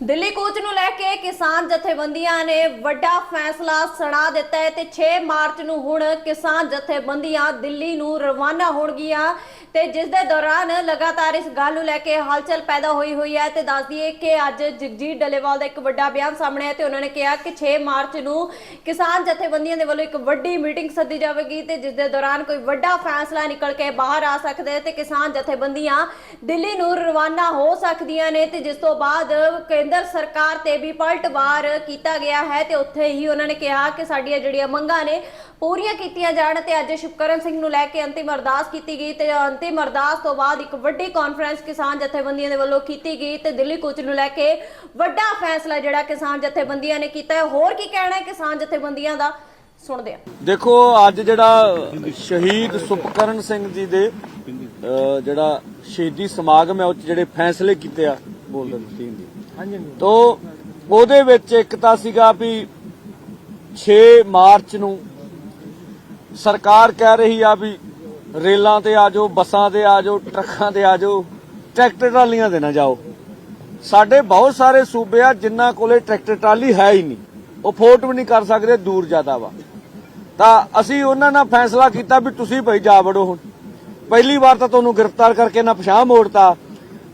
ਦਿੱਲੀ ਕੂਚ ਨੂੰ ਲੈ ਕੇ ਕਿਸਾਨ ਜਥੇਬੰਦੀਆਂ ਨੇ ਵੱਡਾ ਫੈਸਲਾ ਸੁਣਾ ਦਿੱਤਾ ਹੈ ਤੇ 6 ਮਾਰਚ ਨੂੰ ਹੁਣ ਕਿਸਾਨ ਜਥੇਬੰਦੀਆਂ ਦਿੱਲੀ ਨੂੰ ਰਵਾਨਾ ਹੋਣਗੀਆਂ ਤੇ ਜਿਸ ਦੇ ਦੌਰਾਨ ਲਗਾਤਾਰ ਇਸ ਗੱਲ ਨੂੰ ਲੈ ਕੇ ਹਲਚਲ ਪੈਦਾ ਹੋਈ ਹੋਈ ਹੈ ਤੇ ਦੱਸ ਦਈਏ ਕਿ ਅੱਜ ਜਗਜੀਤ ਡਲੇਵਾਲ ਦਾ ਇੱਕ ਵੱਡਾ ਬਿਆਨ ਸਾਹਮਣੇ ਆਇਆ ਤੇ ਉਹਨਾਂ ਨੇ ਕਿਹਾ ਕਿ 6 ਮਾਰਚ ਨੂੰ ਕਿਸਾਨ ਜਥੇਬੰਦੀਆਂ ਦੇ ਵੱਲੋਂ ਇੱਕ ਵੱਡੀ ਮੀਟਿੰਗ ਸੱਦੀ ਜਾਵੇਗੀ ਤੇ ਜਿਸ ਦੇ ਦੌਰਾਨ ਕੋਈ ਵੱਡਾ ਫੈਸਲਾ ਨਿਕਲ ਕੇ ਬਾਹਰ ਆ ਸਕਦਾ ਹੈ ਤੇ ਕਿਸਾਨ ਜਥੇਬੰਦੀਆਂ ਦਿੱਲੀ ਨੂੰ ਰਵਾਨਾ ਹੋ ਸਕਦੀਆਂ ਨੇ ਤੇ ਜਿਸ ਤੋਂ ਬਾਅਦ ਕੇਂਦਰ ਸਰਕਾਰ ਤੇ ਵੀ ਪਲਟਵਾਰ ਕੀਤਾ ਗਿਆ ਹੈ ਤੇ ਉੱਥੇ ਹੀ ਉਹਨਾਂ ਨੇ ਕਿਹਾ ਕਿ ਸਾਡੀਆਂ ਜਿਹੜੀਆਂ ਮੰਗਾਂ ਨੇ ਪੂਰੀਆਂ ਕੀਤੀਆਂ ਜਾਣ ਤੇ ਅੱਜ ਸ਼ੁਕਰਨ ਸਿੰਘ ਨੂੰ ਲੈ ਕੇ ਅੰਤਿਮ ਅਰਦਾਸ ਕੀਤੀ ਗਈ ਤੇ ਅੰਤਿਮ ਅਰਦਾਸ ਤੋਂ ਬਾਅਦ ਇੱਕ ਵੱਡੀ ਕਾਨਫਰੰਸ ਕਿਸਾਨ ਜਥੇਬੰਦੀਆਂ ਦੇ ਵੱਲੋਂ ਕੀਤੀ ਗਈ ਤੇ ਦਿੱਲੀ ਕੂਚ ਨੂੰ ਲੈ ਕੇ ਵੱਡਾ ਫੈਸਲਾ ਜਿਹੜਾ ਕਿਸਾਨ ਜਥੇਬੰਦੀਆਂ ਨੇ ਕੀਤਾ ਹੈ। ਹੋਰ ਕੀ ਕਹਿਣਾ ਹੈ ਕਿਸਾਨ ਜਥੇਬੰਦੀਆਂ ਦਾ? ਸੁਣਦੇ ਹਾਂ। ਦੇਖੋ, ਅੱਜ ਜਿਹੜਾ ਸ਼ਹੀਦ ਸੁਪਕਰਨ ਸਿੰਘ ਜੀ ਦੇ ਜਿਹੜਾ ਸ਼ਹੀਦੀ ਸਮਾਗਮ ਹੈ, ਉਹ ਜਿਹੜੇ ਫੈਸਲੇ ਕੀਤੇ ਆ, ਬੋਲਦੇ ਤੁਸੀਂ ਜੀ ਤੋ ਉਹਦੇ ਵਿੱਚ ਇੱਕ ਤਾਂ ਸੀਗਾ ਵੀ 6 ਮਾਰਚ ਨੂੰ ਸਰਕਾਰ ਕਹਿ ਰਹੀ ਆ ਵੀ ਰੇਲਾਂ ਤੇ ਆ ਜਾਓ, ਬੱਸਾਂ ਤੇ ਆ ਜਾਓ, ਟਰੱਕਾਂ ਤੇ ਆ ਜਾਓ, ਟਰੈਕਟਰ ਟਰਾਲੀਆਂ ਦੇ ਨਾ ਜਾਓ। ਸਾਡੇ ਬਹੁਤ ਸਾਰੇ ਸੂਬੇ ਆ ਜਿਨ੍ਹਾਂ ਕੋਲੇ ਟਰੈਕਟਰ ਟਰਾਲੀ ਹੈ ਹੀ ਨਹੀਂ। ਉਹ ਫੋਰਟ ਵੀ ਨਹੀਂ ਕਰ ਸਕਦੇ, ਦੂਰ ਜ਼ਿਆਦਾ ਵਾ। ਤਾਂ ਅਸੀਂ ਉਹਨਾਂ ਨਾਲ ਫੈਸਲਾ ਕੀਤਾ ਵੀ ਤੁਸੀਂ ਭਾਈ ਜਾ ਵੜੋ ਹੁਣ। ਪਹਿਲੀ ਵਾਰ ਤਾਂ ਤੁਹਾਨੂੰ ਗ੍ਰਿਫਤਾਰ ਕਰਕੇ ਨਾ ਪਛਾਣ ਮੋੜਤਾ।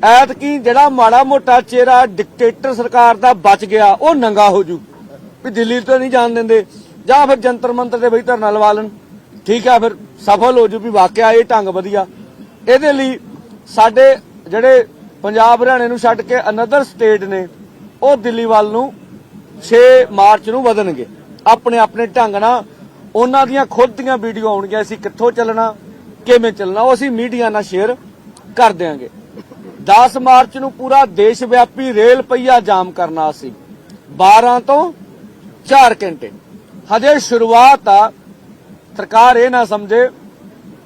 ਐਤਕੀ ਜਿਹੜਾ ਮਾੜਾ ਮੋਟਾ ਚਿਹਰਾ ਡਿਕਟੇਟਰ ਸਰਕਾਰ ਦਾ ਬਚ ਗਿਆ, ਉਹ ਨੰਗਾ ਹੋ ਜੂ। ਵੀ ਦਿੱਲੀ ਤੋਂ ਨਹੀਂ ਜਾਣ ਦਿੰਦੇ। ਜਾਂ ਫਿਰ ਜੰਤਰ ਮੰਤਰ ਦੇ ਬਈ ਧਰਨਾ ਲਵਾ ਲੈਣ। ਠੀਕ ਆ, ਫਿਰ ਸਫਲ ਹੋ ਜੂ ਵੀ ਵਾਕਿਆ ਇਹ ਢੰਗ ਵਧੀਆ। ਇਹਦੇ ਲਈ ਸਾਡੇ ਜਿਹੜੇ ਪੰਜਾਬ ਹਰਿਆਣੇ ਨੂੰ ਛੱਡ ਕੇ ਅਨਦਰ ਸਟੇਟ ਨੇ, ਉਹ ਦਿੱਲੀ ਵੱਲ ਨੂੰ 6 ਮਾਰਚ ਨੂੰ ਵਧਣਗੇ। ਆਪਣੇ ਆਪਣੇ ਢੰਗ ਨਾਲ ਉਹਨਾਂ ਦੀਆਂ ਖੁਦ ਦੀਆਂ ਵੀਡੀਓ ਆਉਣਗੀਆਂ, ਅਸੀਂ ਕਿੱਥੋਂ ਚੱਲਣਾ, ਕਿਵੇਂ ਚੱਲਣਾ, ਉਹ ਅਸੀਂ ਮੀਡੀਆ ਨਾਲ ਸ਼ੇਅਰ ਕਰ ਦਿਆਂਗੇ। 10 ਮਾਰਚ ਨੂੰ ਪੂਰਾ ਦੇਸ਼ ਵਿਆਪੀ ਰੇਲ ਪਈਆ ਜਾਮ ਕਰਨਾ ਸੀ। 12 ਤੋਂ 4 ਘੰਟੇ। ਹਜੇ ਸ਼ੁਰੂਆਤ ਆ। ਸਰਕਾਰ ਇਹ ਨਾ ਸਮਝੇ,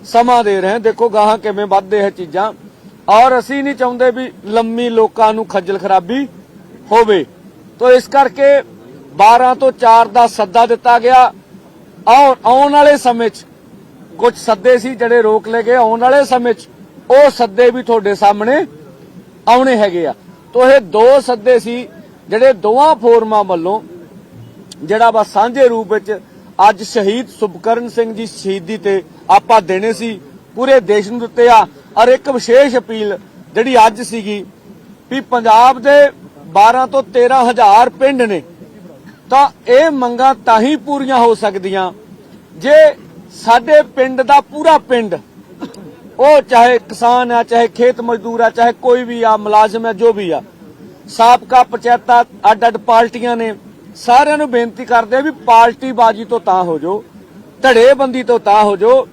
ਸਮਾਂ ਦੇ ਰਹੇ। ਦੇਖੋ ਗਾਹਾਂ ਕਿਵੇਂ ਵੱਧਦੇ ਹੈ ਚੀਜ਼ਾਂ। ਔਰ ਅਸੀਂ ਨਹੀਂ ਚਾਹੁੰਦੇ ਵੀ ਲੰਮੀ ਲੋਕਾਂ ਨੂੰ ਖੱਜਲ ਖਰਾਬੀ ਹੋਵੇ। ਤੋ ਇਸ ਕਰਕੇ 12 ਤੋਂ 4 ਦਾ ਸੱਦਾ ਦਿੱਤਾ ਗਿਆ। ਔਰ ਆਉਣ ਵਾਲੇ ਸਮੇਂ 'ਚ ਕੁਝ ਸੱਦੇ ਸੀ ਜਿਹੜੇ ਰੋਕ ਲਏ ਗਏ। ਆਉਣ ਵਾਲੇ ਸਮੇਂ 'ਚ ਉਹ ਸੱਦੇ ਵੀ ਤੁਹਾਡੇ ਸਾਹਮਣੇ ਆਉਣੇ ਹੈਗੇ ਆ। ਤੋ ਇਹ ਦੋ ਸੱਦੇ ਸੀ, ਜਿਹੜੇ ਦੋਵਾਂ ਫੋਰਮਾਂ ਵੱਲੋਂ, ਜਿਹੜਾ ਵਾ ਸਾਂਝੇ ਰੂਪ ਵਿੱਚ ਅੱਜ ਸ਼ਹੀਦ ਸੁਭਕਰਨ ਸਿੰਘ ਜੀ ਸ਼ਹੀਦੀ ਤੇ ਆਪਾਂ ਦੇਣੇ ਸੀ, ਪੂਰੇ ਦੇਸ਼ ਨੂੰ ਦਿੱਤੇ ਆ। ਔਰ ਇੱਕ ਵਿਸ਼ੇਸ਼ ਅਪੀਲ ਜਿਹੜੀ ਅੱਜ ਸੀਗੀ ਵੀ ਪੰਜਾਬ ਦੇ 12 ਤੋਂ 13 ਹਜ਼ਾਰ ਪਿੰਡ ਨੇ, ਤਾਂ ਇਹ ਮੰਗਾਂ ਤਾਂ ਹੀ ਪੂਰੀਆਂ ਹੋ ਸਕਦੀਆਂ ਜੇ ਸਾਡੇ ਪਿੰਡ ਦਾ ਪੂਰਾ ਪਿੰਡ ਉਹ ਚਾਹੇ ਕਿਸਾਨ ਆ, ਚਾਹੇ ਖੇਤ ਮਜ਼ਦੂਰ ਆ, ਚਾਹੇ ਕੋਈ ਵੀ ਆ, ਮੁਲਾਜ਼ਮ ਹੈ ਜੋ ਵੀ ਆ, ਸਾਬਕਾ ਪੰਚਾਇਤਾਂ ਅੱਡ ਅੱਡ ਪਾਰਟੀਆਂ ਨੇ, ਸਾਰਿਆਂ ਨੂੰ ਬੇਨਤੀ ਕਰਦੇ ਆ ਵੀ ਪਾਰਟੀ ਬਾਜੀ ਤੋਂ ਤਾਂ ਹੋ ਜੋ ਧੜੇਬੰਦੀ ਤੋਂ ਤਾਂ ਹੋ ਜੋ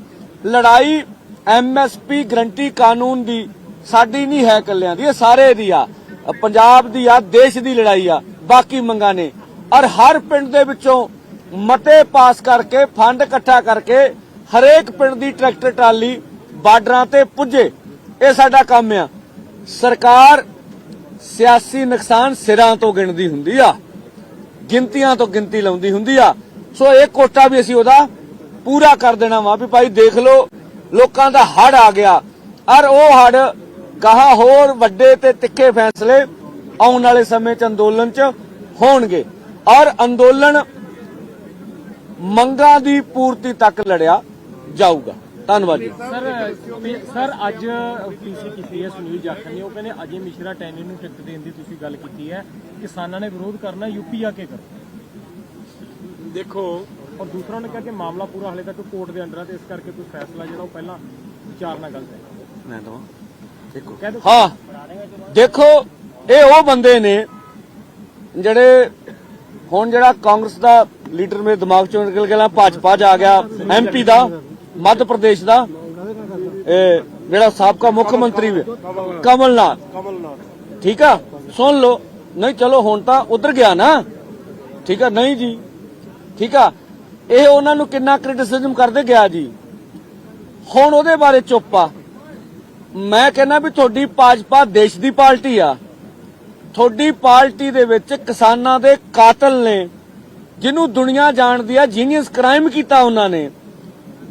ਲੜਾਈ ਐਮਐਸਪੀ ਗਰੰਟੀ ਕਾਨੂੰਨ ਦੀ ਸਾਡੀ ਨਹੀਂ ਹੈ ਕੱਲਿਆਂ ਦੀ, ਇਹ ਸਾਰੇ ਦੀ ਆ, ਪੰਜਾਬ ਦੀ ਆ, ਦੇਸ਼ ਦੀ ਲੜਾਈ ਆ, ਬਾਕੀ ਮੰਗਾਂ ਨੇ, ਔਰ ਹਰ ਪਿੰਡ ਦੇ ਵਿੱਚੋਂ ਮਤੇ ਪਾਸ ਕਰਕੇ, ਫੰਡ ਇਕੱਠਾ ਕਰਕੇ, ਹਰੇਕ ਪਿੰਡ ਦੀ ਟਰੈਕਟਰ ਟਰਾਲੀ ਬਾਰਡਰਾਂ ਤੇ ਪੁੱਜੇ। ਇਹ ਸਾਡਾ ਕੰਮ ਆ। ਸਰਕਾਰ ਸਿਆਸੀ ਨੁਕਸਾਨ ਸਿਰਾਂ ਤੋਂ ਗਿਣਦੀ ਹੁੰਦੀ ਆ। ਗਿਣਤੀਆਂ ਤੋਂ ਗਿਣਤੀ ਲਾਉਂਦੀ ਹੁੰਦੀ ਆ। ਸੋ ਇਹ ਕੋਟਾ ਵੀ ਅਸੀਂ ਉਹਦਾ ਪੂਰਾ ਕਰ ਦੇਣਾ ਵਾ ਵੀ ਭਾਈ ਦੇਖ ਲਓ, ਲੋਕਾਂ ਦਾ ਹੜ ਆ ਗਿਆ। ਔਰ ਉਹ ਹੜ ਕਹਾ ਹੋਰ ਵੱਡੇ ਤੇ ਤਿੱਖੇ ਫੈਸਲੇ ਆਉਣ ਵਾਲੇ ਸਮੇਂ 'ਚ ਅੰਦੋਲਨ 'ਚ ਹੋਣਗੇ। ਔਰ ਅੰਦੋਲਨ ਮੰਗਾਂ ਦੀ ਪੂਰਤੀ ਤੱਕ ਲੜਿਆ ਜਾਊਗਾ। ਧੰਨਵਾਦ ਜੀ। ਸਰ ਸਰ ਅੱਜ ਪੀਸੀ ਕੀਤੀ ਹੈ ਸੁਨੀਲ ਜਾਖੜ ਨੇ। ਉਹ ਕਹਿੰਦੇ ਅਜੇ ਮਿਸ਼ਰਾ ਟੈਨੀ ਨੂੰ ਟਿਕਟ ਦੇਣ ਦੀ ਤੁਸੀਂ ਗੱਲ ਕੀਤੀ ਹੈ। ਕਿਸਾਨਾਂ ਨੇ ਵਿਰੋਧ ਕਰਨਾ ਯੂਪੀ ਆ ਕੇ ਕਰੋ। ਦੇਖੋ ਔਰ ਦੂਸਰਾ ਨੇ ਕਿਹਾ ਕਿ ਮਾਮਲਾ ਪੂਰਾ ਹਲੇ ਤੱਕ ਕੋਰਟ ਦੇ ਅੰਡਰ ਹੈ ਤੇ ਇਸ ਕਰਕੇ ਕੋਈ ਫੈਸਲਾ ਜਿਹੜਾ ਉਹ ਪਹਿਲਾਂ ਵਿਚਾਰਨਾ ਗਲਤ ਹੈ ਮੈਂ ਦਵਾਂ ਦੇਖੋ। ਹਾਂ ਦੇਖੋ ਇਹ ਉਹ ਬੰਦੇ ਨੇ ਜਿਹੜੇ ਹੁਣ ਜਿਹੜਾ ਕਾਂਗਰਸ ਦਾ ਲੀਡਰ ਮੇਰੇ ਦਿਮਾਗ ਚੋਂ ਨਿਕਲ ਗਿਆ ਭਾਜਪਾ ਆ ਗਿਆ ਐਮਪੀ ਦਾ। ਮੱਧ ਪ੍ਰਦੇਸ਼ ਦਾ, ਇਹ ਜਿਹੜਾ ਸਾਬਕਾ ਮੁੱਖ ਮੰਤਰੀ ਕਮਲਨਾਥ ਕਮਲਨਾਥ। ਠੀਕ ਆ? ਸੁਣ ਲਓ। ਨਹੀਂ, ਚਲੋ, ਹੁਣ ਤਾਂ ਉਧਰ ਗਿਆ ਨਾ। ਠੀਕ ਆ? ਨਹੀਂ ਜੀ। ਠੀਕ ਆ? ਇਹ ਉਹਨਾਂ ਨੂੰ ਕਿੰਨਾ ਕ੍ਰਿਟਿਸਿਜ਼ਮ ਕਰਦੇ ਗਿਆ ਜੀ? ਹੁਣ ਉਹਦੇ ਬਾਰੇ ਚੁੱਪ ਆ। ਮੈਂ ਕਹਿੰਦਾ ਵੀ ਤੁਹਾਡੀ ਭਾਜਪਾ ਦੇਸ਼ ਦੀ ਪਾਰਟੀ ਆ। ਤੁਹਾਡੀ ਪਾਰਟੀ ਦੇ ਵਿੱਚ ਕਿਸਾਨਾਂ ਦੇ ਕਾਤਲ ਨੇ। ਜਿਹਨੂੰ ਦੁਨੀਆ ਜਾਣਦੀ ਆ ਜੀਨੀਅਸ ਕ੍ਰਾਈਮ ਕੀਤਾ ਉਹਨਾਂ ਨੇ।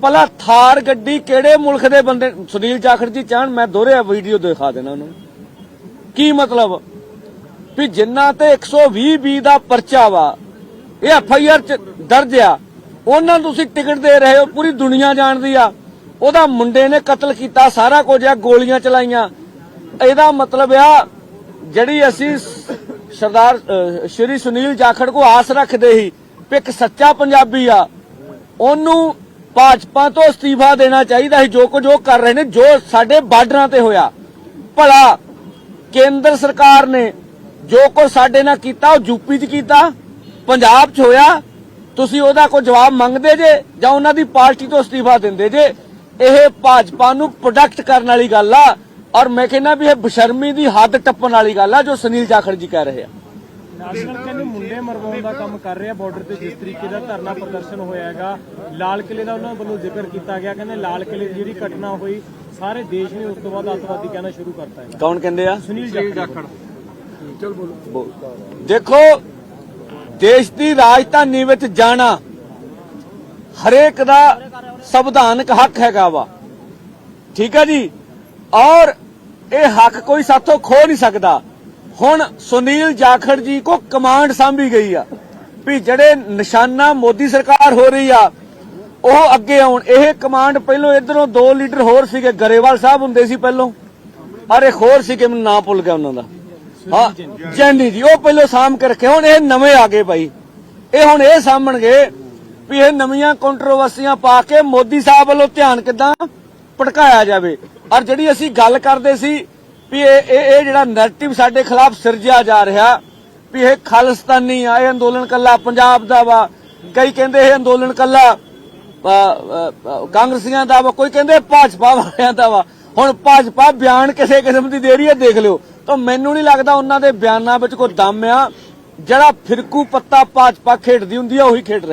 ਭਲਾ ਥਾਰ ਗੱਡੀ ਕਿਹੜੇ ਮੁਲਕ ਦੇ ਬੰਦੇ, ਸੁਨੀਲ ਜਾਖੜ ਜੀ ਚਾਹਣ, ਮੈਂ ਦੋਹਰਿਆ ਵੀਡੀਓ ਦਿਖਾ ਦੇਣਾ ਉਹਨੂੰ। ਕੀ ਮਤਲਬ? ਵੀ ਜਿੰਨਾ ਤੇ 120 ਬੀ ਦਾ ਪਰਚਾ ਵਾ, ਇਹ ਐਫ ਆਈ ਆਰ ਚ ਦਰਜ ਆ, ਉਹਨਾਂ ਨੂੰ ਤੁਸੀਂ ਟਿਕਟ ਦੇ ਰਹੇ ਹੋ, ਪੂਰੀ ਦੁਨੀਆ ਜਾਣਦੀ ਆ। ਉਹਦਾ ਮੁੰਡੇ ਨੇ ਕਤਲ ਕੀਤਾ, ਸਾਰਾ ਕੁਝ ਆ, ਗੋਲੀਆਂ ਚਲਾਈਆਂ। ਇਹਦਾ ਮਤਲਬ ਆ, ਜਿਹੜੀ ਅਸੀਂ ਸਰਦਾਰ ਸ਼੍ਰੀ ਸੁਨੀਲ ਜਾਖੜ ਕੋ ਆਸ ਰੱਖਦੇ ਸੀ, ਵੀ ਇੱਕ ਸੱਚਾ ਪੰਜਾਬੀ ਆ, ਉਹਨੂੰ ਭਾਜਪਾ ਤੋਂ ਅਸਤੀਫਾ ਦੇਣਾ ਚਾਹੀਦਾ ਸੀ, ਜੋ ਕੁਝ ਉਹ ਕਰ ਰਹੇ ਨੇ, ਜੋ ਸਾਡੇ ਬਾਰਡਰਾਂ ਤੇ ਹੋਇਆ। ਭਲਾ ਕੇਂਦਰ ਸਰਕਾਰ ਨੇ ਜੋ ਕੁਝ ਸਾਡੇ ਨਾਲ ਕੀਤਾ, ਉਹ ਯੂਪੀ 'ਚ ਕੀਤਾ, ਪੰਜਾਬ 'ਚ ਹੋਇਆ। ਤੁਸੀਂ ਉਹਦਾ ਕੋਈ ਜਵਾਬ ਮੰਗਦੇ ਜੇ, ਜਾਂ ਉਹਨਾਂ ਦੀ ਪਾਰਟੀ ਤੋਂ ਅਸਤੀਫਾ ਦਿੰਦੇ ਜੇ? ਇਹ ਭਾਜਪਾ ਨੂੰ ਪ੍ਰੋਡਕਟ ਕਰਨ ਵਾਲੀ ਗੱਲ ਆ, ਔਰ ਮੈਂ ਕਹਿੰਦਾ ਵੀ ਇਹ ਬਸ਼ਰਮੀ ਦੀ ਹੱਦ ਟੱਪਣ ਵਾਲੀ ਗੱਲ ਆ, ਜੋ ਸੁਨੀਲ ਜਾਖੜ ਜੀ ਕਹਿ ਰਹੇ ਆ। ਨੈਸ਼ਨਲ ਕਹਿੰਦੇ ਮੁੰਡੇ ਮਰਵਾਉਣ ਦਾ ਕੰਮ ਕਰ ਰਿਹਾ ਬਾਰਡਰ ਤੇ ਜਿਸ ਤਰੀਕੇ ਦਾ ਧਰਨਾ ਪ੍ਰਦਰਸ਼ਨ ਹੋਇਆ ਹੈਗਾ ਲਾਲ ਕਿਲੇ ਦਾ ਉਹਨਾਂ ਵੱਲੋਂ ਜ਼ਿਕਰ ਕੀਤਾ ਗਿਆ ਕਹਿੰਦੇ ਲਾਲ ਕਿਲੇ ਦੀ ਜਿਹੜੀ ਘਟਨਾ ਹੋਈ ਸਾਰੇ ਦੇਸ਼ ਨੇ ਉਸ ਤੋਂ ਬਾਅਦ ਅੱਤਵਾਦੀ ਕਹਿਣਾ ਸ਼ੁਰੂ ਕਰਤਾ ਹੈ ਕੌਣ ਕਹਿੰਦੇ ਆ? ਸੁਨੀਲ ਜਾਖੜ ਦੇਖੋ ਦੇਸ਼ ਦੀ ਰਾਜਧਾਨੀ ਵਿੱਚ ਜਾਣਾ ਹਰੇਕ ਦਾ ਸੰਵਿਧਾਨਕ ਹੱਕ ਹੈਗਾ ਵਾ। ਠੀਕ ਹੈ ਜੀ? ਔਰ ਇਹ ਹੱਕ ਕੋਈ ਸਾਥੋਂ ਖੋ ਨਹੀਂ ਸਕਦਾ। ਹੁਣ ਸੁਨੀਲ ਜਾਖੜ ਜੀ ਕੋ ਕਮਾਂਡ ਸਾਂਭੀ ਗਈ ਆ ਵੀ ਜਿਹੜੇ ਨਿਸ਼ਾਨਾ ਮੋਦੀ ਸਰਕਾਰ ਹੋ ਰਹੀ ਆ, ਉਹ ਅੱਗੇ ਆਉਣ। ਇਹ ਕਮਾਂਡ ਪਹਿਲੋਂ ਇਧਰੋਂ ਦੋ ਲੀਡਰ ਹੋਰ ਸੀਗੇ, ਗਰੇਵਾਲ ਸਾਹਿਬ ਹੁੰਦੇ ਸੀ ਪਹਿਲੋਂ। ਔਰ ਹੋਰ ਸੀਗੇ, ਮੈਨੂੰ ਨਾਂ ਭੁੱਲ ਗਿਆ ਉਹਨਾਂ ਦਾ। ਹਾਂ, ਜੈਨੀ ਜੀ, ਉਹ ਪਹਿਲੋਂ ਸਾਂਭ ਕੇ ਰੱਖੇ। ਹੁਣ ਇਹ ਨਵੇਂ ਆ ਗਏ ਭਾਈ। ਇਹ ਹੁਣ ਇਹ ਸਾਂਭਣਗੇ ਵੀ ਇਹ ਨਵੀਆਂ ਕੰਟਰੋਵਰਸੀਆਂ ਪਾ ਕੇ ਮੋਦੀ ਸਾਹਿਬ ਵੱਲੋਂ ਧਿਆਨ ਕਿਦਾਂ ਭਟਕਾਇਆ ਜਾਵੇ। ਔਰ ਜਿਹੜੀ ਅਸੀਂ ਗੱਲ ਕਰਦੇ ਸੀ ਵੀ ਇਹ ਇਹ ਜਿਹੜਾ ਨੈਰੇਟਿਵ ਸਾਡੇ ਖਿਲਾਫ ਸਿਰਜਿਆ ਜਾ ਰਿਹਾ ਵੀ ਇਹ ਖਾਲਿਸਤਾਨੀ ਆ, ਇਹ ਅੰਦੋਲਨ ਕੱਲਾ ਪੰਜਾਬ ਦਾ ਵਾ। ਕਈ ਕਹਿੰਦੇ ਇਹ ਅੰਦੋਲਨ ਕੱਲਾ ਕਾਂਗਰਸੀਆਂ ਦਾ ਵਾ, ਕੋਈ ਕਹਿੰਦੇ ਭਾਜਪਾ ਵਾਲਿਆਂ ਦਾ ਵਾ। ਹੁਣ ਭਾਜਪਾ ਬਿਆਨ ਕਿਸੇ ਕਿਸਮ ਦੀ ਦੇ ਰਹੀ ਹੈ, ਦੇਖ ਲਿਓ। ਤਾਂ ਮੈਨੂੰ ਨਹੀਂ ਲੱਗਦਾ ਉਹਨਾਂ ਦੇ ਬਿਆਨਾਂ ਵਿੱਚ ਕੋਈ ਦਮ ਆ। ਜਿਹੜਾ ਫਿਰਕੂ ਪੱਤਾ ਭਾਜਪਾ ਖੇਡਦੀ ਹੁੰਦੀ ਆ, ਉਹੀ ਖੇਡ ਰਿਹਾ